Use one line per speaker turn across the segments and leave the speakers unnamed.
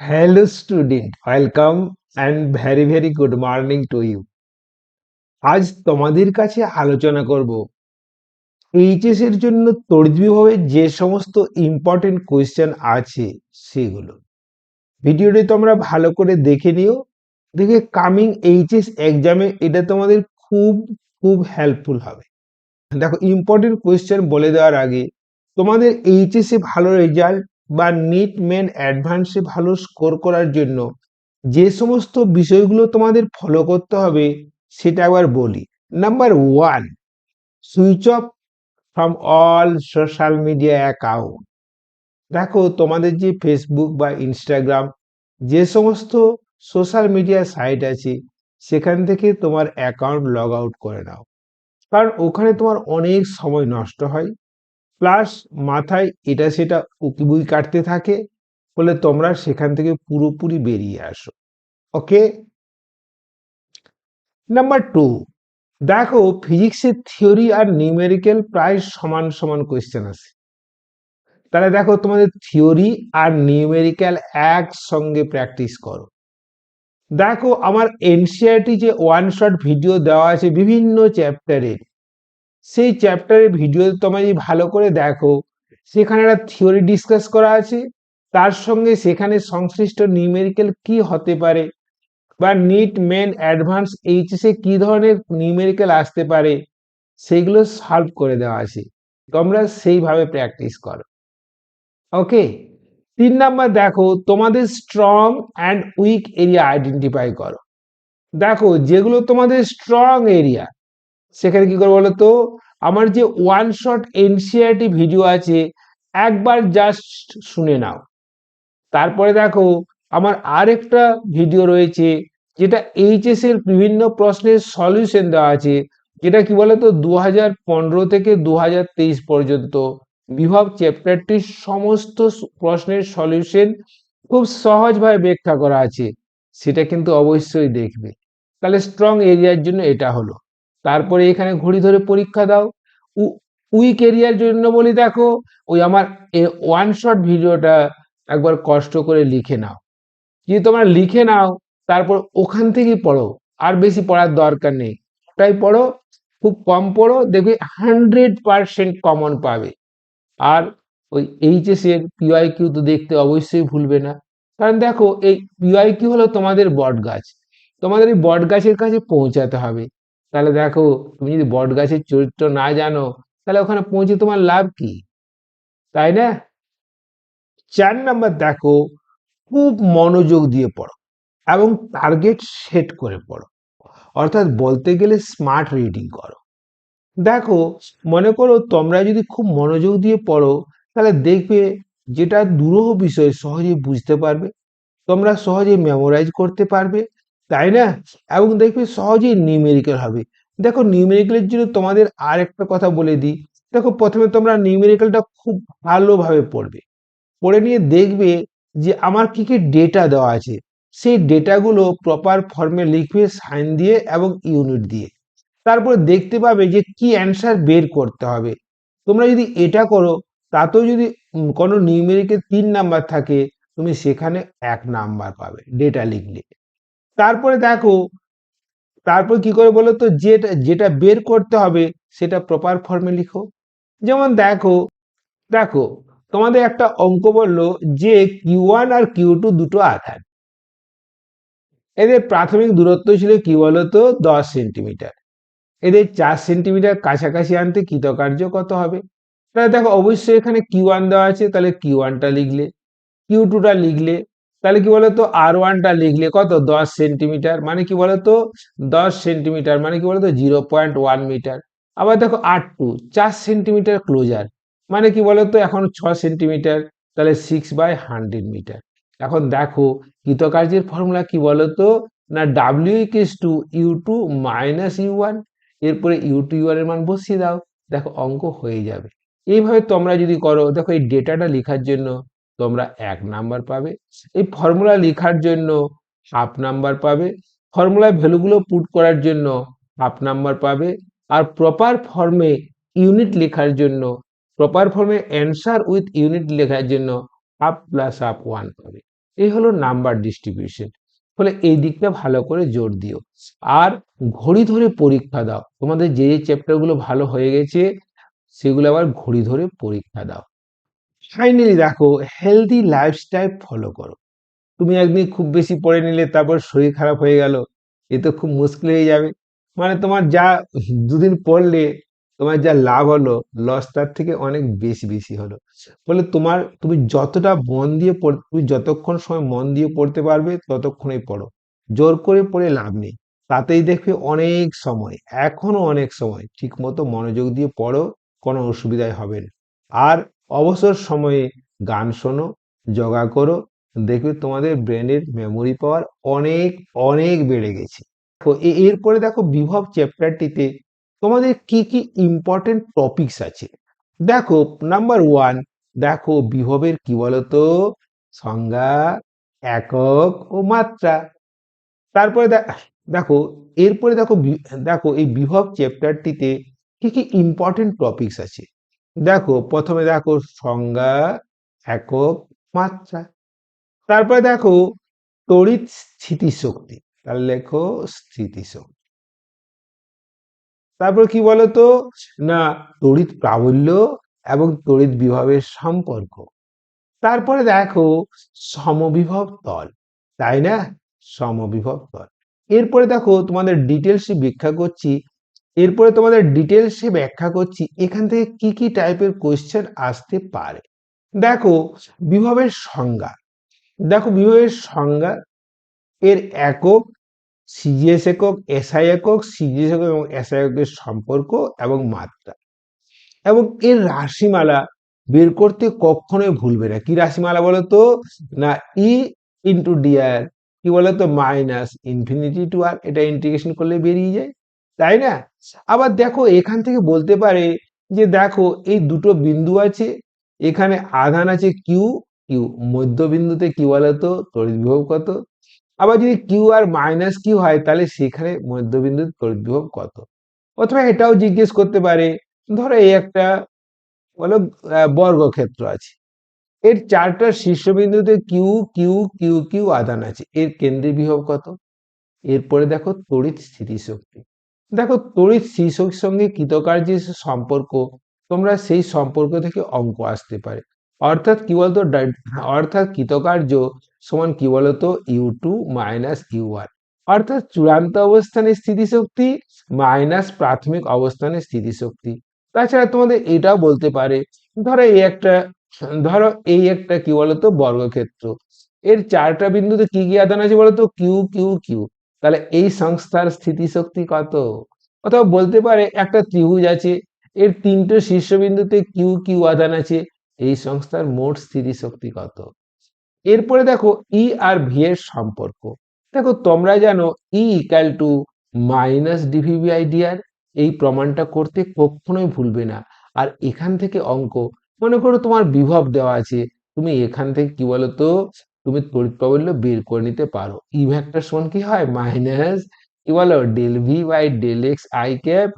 Hello student welcome and very very good morning to you আজ তোমাদের কাছে আলোচনা করব। এইচএস এর জন্য তড়িৎবিভাবে যে সমস্ত ইম্পর্টেন্ট কোয়েশ্চেন আছে সেগুলো। ভিডিওটি তোমরা ভালো করে দেখে নিও। দেখে কামিং এইচএস এক্সামে এটা তোমাদের খুব খুব হেল্পফুল হবে। দেখো ইম্পর্টেন্ট কোয়েশ্চেন বলে দেওয়ার আগে তোমাদের এইচএসে ভালো রেজাল্ট বা নিট মেন অ্যাডভান্সে ভালো স্কোর করার জন্য যে সমস্ত বিষয়গুলো তোমাদের ফলো করতে হবে, সেটা একবার বলি। Number one switch off from all social media account দেখো, তোমাদের যে ফেসবুক বা ইনস্টাগ্রাম যে সমস্ত সোশ্যাল মিডিয়া সাইট আছে, সেখান থেকে তোমার অ্যাকাউন্ট লগ আউট করে নাও। কারণ ওখানে তোমার অনেক সময় নষ্ট হয়। প্লাস মাথায় এটা সেটা উকিবুই কাটতে থাকে বলে তোমরা সেখান থেকে পুরোপুরি বেরিয়ে আসো। ওকে নাম্বার টু দেখো ফিজিক্সের থিওরি আর নিউমেরিক্যাল প্রায় সমান সমান কোয়েশ্চেন আছে। তাহলে দেখো তোমাদের থিওরি আর নিউমেরিক্যাল একসঙ্গে প্র্যাকটিস করো। দেখো আমার এনসিআরটি যে ওয়ান শট ভিডিও দেওয়া আছে বিভিন্ন চ্যাপ্টারের সেই চ্যাপ্টারের ভিডিও তোমরা যদি ভালো করে দেখো, সেখানে একটা থিওরি ডিসকাস করা আছে। তার সঙ্গে সেখানে সংশ্লিষ্ট নিউমেরিক্যাল কি হতে পারে বা নিট মেন অ্যাডভান্স এইচএসে কি ধরনের নিউমেরিক্যাল আসতে পারে সেইগুলো সলভ করে দেওয়া আছে। তোমরা সেইভাবে প্র্যাকটিস করো। ওকে তিন নাম্বার দেখো, তোমাদের strong and weak area identify করো। দেখো, যেগুলো তোমাদের স্ট্রং এরিয়া সেখানে কি করব বলো তো আমার যে ওয়ান শট এনসিআরটি ভিডিও আছে, একবার জাস্ট শুনে নাও। তারপরে দেখো, আমার আরেকটা ভিডিও রয়েছে, যেটা এইচএস এর বিভিন্ন প্রশ্নের সলিউশন দেওয়া আছে, যেটা কি বলতো? দু হাজার পনেরো থেকে দু হাজার তেইশ পর্যন্ত। বিভব চ্যাপ্টারটির সমস্ত প্রশ্নের সলিউশন খুব সহজভাবে ব্যাখ্যা করা আছে। সেটা কিন্তু অবশ্যই দেখবে। তাহলে স্ট্রং এরিয়ার জন্য এটা হলো। তারপরে এখানে ঘড়ি ধরে পরীক্ষা দাও। উইক এরিয়ার জন্য বলি দেখো, ওই আমার ওয়ান শট ভিডিওটা একবার কষ্ট করে লিখে নাও। যদি তোমরা লিখে নাও, তারপর ওখান থেকেই পড়ো, আর বেশি পড়ার দরকার নেই। ওটাই পড়ো, খুব কম পড়ো, দেখবে হান্ড্রেড পারসেন্ট কমন পাবে। আর ওই এইচএস এর পিওয়াই কিউ তো দেখতে অবশ্যই ভুলবে না। কারণ দেখো, এই পিওয়াই কিউ হলো তোমাদের বট গাছ তোমাদের এই বট গাছের কাছে পৌঁছাতে হবে। তাহলে দেখো, তুমি যদি বট গাছের চরিত্র না জানো, তাহলে ওখানে পৌঁছে তোমার লাভ কি? তাই না? চার নাম্বার দেখো, খুব মনোযোগ দিয়ে পড়ো এবং টার্গেট সেট করে পড়ো। অর্থাৎ বলতে গেলে স্মার্ট রিডিং করো। দেখো, মনে করো তোমরা যদি খুব মনোযোগ দিয়ে পড়ো, তাহলে দেখবে যেটা দুরূহ বিষয় সহজে বুঝতে পারবে, তোমরা সহজে মেমোরাইজ করতে পারবে তাই না? এবং দেখবে সহজেই নিউমেরিক্যাল হবে। দেখো নিউমেরিক্যালের জন্য তোমাদের আর একটা কথা বলে দিই। দেখো প্রথমে তোমরা নিউমেরিক্যালটা খুব ভালোভাবে পড়বে। পড়ে নিয়ে দেখবে যে আমার কি কি ডেটা দেওয়া আছে। সেই ডেটাগুলো প্রপার ফর্মে লিখবে সাইন দিয়ে এবং ইউনিট দিয়ে। তারপরে দেখতে পাবে যে কি অ্যান্সার বের করতে হবে। তোমরা যদি এটা করো, তাতেও যদি কোনো নিউমেরিক্যাল তিন নাম্বার থাকে, তুমি সেখানে এক নাম্বার পাবে ডেটা লিখলে। তারপরে দেখো, তারপর কি করে বলো তো, যেটা যেটা বের করতে হবে সেটা প্রপার ফর্মে লিখো। যেমন দেখো দেখো, তোমাদের একটা অঙ্ক বলল যে কিউ ওয়ান আর কিউ টু দুটো আধার এদের প্রাথমিক দূরত্ব ছিল কি বলতো দশ সেন্টিমিটার। এদের চার সেন্টিমিটার কাছাকাছি আনতে কৃতকার্য কত হবে? তাহলে দেখো, অবশ্যই এখানে কিউ ওয়ান দেওয়া আছে, তাহলে কিউ ওয়ানটা লিখলে কিউ টুটা লিখলে তাহলে কি বলতো? আর ওয়ানটা লিখলে কত? দশ সেন্টিমিটার। মানে কি বলতো? দশ সেন্টিমিটার। মানে কি বলতো? জিরো পয়েন্ট ওয়ান মিটার আবার দেখো আর টু চার সেন্টিমিটার ক্লোজার মানে কি বলতো? এখন ছ সেন্টিমিটার, তাহলে সিক্স বাই হান্ড্রেড মিটার এখন দেখো কৃতকার্যের ফর্মুলা কি বলতো? না W equals to U two minus U one এরপরে ইউ টু ইউ এর মান বসিয়ে দাও। দেখো, অঙ্ক হয়ে যাবে। এইভাবে তোমরা যদি করো, দেখো এই ডেটাটা লেখার জন্য তোমরা এক নাম্বার পাবে। এই ফর্মুলা লেখার জন্য হাফ নাম্বার পাবে। ফর্মুলার ভ্যালুগুলো পুট করার জন্য হাফ নাম্বার পাবে। আর প্রপার ফর্মে ইউনিট লেখার জন্য প্রপার ফর্মে অ্যান্সার উইথ ইউনিট লেখার জন্য হাফ প্লাস হাফ ওয়ান পাবে। এই হলো নাম্বার ডিস্ট্রিবিউশন ফলে এই দিকটা ভালো করে জোর দিও। আর ঘড়ি ধরে পরীক্ষা দাও। তোমাদের যে যে চ্যাপ্টারগুলো ভালো হয়ে গেছে, সেগুলো আবার ঘড়ি ধরে পরীক্ষা দাও। ফাইনালি দেখো হেলদি লাইফস্টাইল ফলো করো। তুমি একদিন খুব বেশি পড়ে নিলে, তারপর শরীর খারাপ হয়ে গেল, এ তো খুব মুশকিল হয়ে যাবে। মানে তোমার যা দুদিন পড়লে, তোমার যা লাভ হলো লস তার থেকে অনেক বেশি বেশি হলো। বলে তোমার, তুমি যতটা মন দিয়ে পড়, তুমি যতক্ষণ সময় মন দিয়ে পড়তে পারবে, ততক্ষণই পড়ো। জোর করে পড়ে লাভ নেই। তাতেই দেখবে অনেক সময়, এখনও অনেক সময় ঠিক মতো মনোযোগ দিয়ে পড়ো, কোনো অসুবিধাই হবে না। আর অবসর সময়ে গান শোনো, যোগা করো, দেখবে তোমাদের ব্রেনের মেমোরি পাওয়ার অনেক অনেক বেড়ে গেছে। তো এরপরে দেখো বিভব চ্যাপ্টারটিতে তোমাদের কি কি ইম্পর্টেন্ট টপিকস আছে? দেখো নাম্বার ওয়ান দেখো বিভবের কি বলতো? সংজ্ঞা, একক ও মাত্রা। তারপরে দেখো, এরপরে দেখো দেখো এই বিভব চ্যাপ্টারটিতে কি কি ইম্পর্টেন্ট টপিকস আছে? দেখো, প্রথমে দেখো সংজ্ঞা একক মাত্রা। তারপরে দেখো তড়িৎ স্থিতিশক্তি, তাহলে লেখো স্থিতিশক্তি। তারপর কি বলতো? না, তড়িৎ প্রাবল্য এবং তড়িৎ বিভবের সম্পর্ক। তারপরে দেখো সমবিভব তল, তাই না? সমবিভব তল। এরপরে দেখো তোমাদের ডিটেলসে ব্যাখ্যা করছি এরপরে তোমাদের ডিটেলসে ব্যাখ্যা করছি, এখান থেকে কি কি টাইপের কোয়েশ্চেন আসতে পারে। দেখো, বিভবের সংজ্ঞা। দেখো, বিভবের সংজ্ঞা এর একক সিজিএস একক এসআই একক সিজিএস একক এবং এসআই এককের সম্পর্ক এবং মাত্রা। এবং এর রাশিমালা বের করতে কখনোই ভুলবে না। কি রাশিমালা বলো তো না ই ইন্টু ডিআর কি বলো তো মাইনাস ইনফিনিটি টু আর এটা ইন্টিগ্রেশন করলে বেরিয়ে যায়। তাই না? আবার দেখো এখান থেকে বলতে পারে যে দেখো এই দুটো বিন্দু আছে, এখানে আধান আছে কিউ কিউ মধ্যবিন্দুতে কি বলতো তড়িৎ বিভব কত? আবার যদি কিউ আর মাইনাস কিউ হয়, তাহলে সেখানে মধ্যবিন্দুর তড়িৎ বিভব কত? অথবা এটাও জিজ্ঞেস করতে পারে, ধরো এই একটা বলো বর্গক্ষেত্র আছে, এর চারটা শীর্ষবিন্দুতে কিউ কিউ কিউ কিউ আধান আছে, এর কেন্দ্রীয় বিভব কত? এরপরে দেখো তড়িৎ স্থিতিশক্তি দেখো তড়িৎ স্থিতিশক্তির সঙ্গে কৃতকার্যের সম্পর্ক, তোমরা সেই সম্পর্ক থেকে অঙ্ক আসতে পারে। অর্থাৎ কি বলতো? অর্থাৎ কৃতকার্য সমান কি বলতো? U two minus U one অর্থাৎ চূড়ান্ত অবস্থানের স্থিতিশক্তি মাইনাস প্রাথমিক অবস্থানের স্থিতিশক্তি। তাছাড়া তোমাদের এটাও বলতে পারে, ধরো এই একটা, ধরো এই একটা কি বলতো? বর্গক্ষেত্র। এর চারটা বিন্দুতে কি কি আদান আছে বলতো? কিউ কিউ কিউ তাহলে এই সংস্থার স্থিতিশক্তি কত? অথবা বলতে পারে একটা ত্রিভুজ আছে, এর তিনটে শীর্ষবিন্দুতে কিউ কিউ আদান আছে, এই সংস্থার মোট স্থিতিশক্তি কত? এরপরে দেখো ই আর ভি এর সম্পর্ক। দেখো তোমরা জানো E equal to minus DV by DR এই প্রমাণটা করতে কখনোই ভুলবে না। আর এখান থেকে অঙ্ক, মনে করো তোমার বিভব দেওয়া আছে, তুমি এখান থেকে কি বলতো? তুমি তড়িৎ প্রাবল্য বের করে নিতে পারো। ই ভেক্টর সমান কি হয়? মাইনাস কি বলো? Del V by del X I cap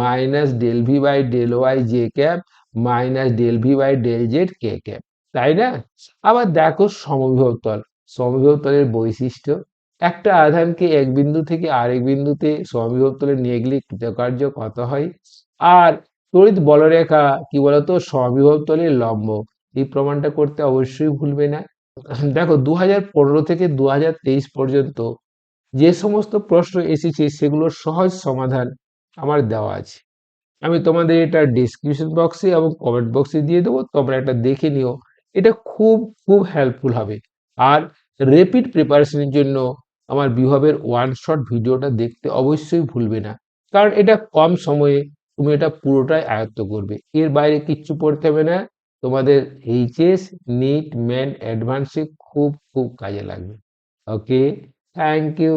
minus del V by del Y J cap minus del V by del Z K cap তাই না? আবার দেখো সমবিভব তল সমবিভব তলের বৈশিষ্ট্য। একটা আধানকে এক বিন্দু থেকে আরেক বিন্দুতে সমবিভব তলে নিয়ে গেলে কৃতকার্য কত হয়? আর তড়িৎ বলরেখা কি বলতো? সমবিভব তলের লম্ব। এই প্রমাণটা করতে অবশ্যই ভুলবে না। দেখো দু থেকে দু হাজার তেইশ পর্যন্ত যে সমস্ত প্রশ্ন এসেছে সেগুলোর সহজ সমাধান আমার দেওয়া আছে। আমি তোমাদের এটা ডিসক্রিপশন বক্সে এবং কমেন্ট বক্সে দিয়ে দেবো, তোমরা এটা দেখে নিও। এটা খুব খুব হেল্পফুল হবে। আর রেপিড প্রিপারেশনের জন্য আমার বিভবের ওয়ান শট ভিডিওটা দেখতে অবশ্যই ভুলবে না। কারণ এটা কম সময়ে তুমি এটা পুরোটাই আয়ত্ত করবে। এর বাইরে কিচ্ছু পড়তে হবে না। তোমাদের এইচএস নিট ম্যান অ্যাডভান্সে খুব খুব কাজে লাগবে। Okay thank you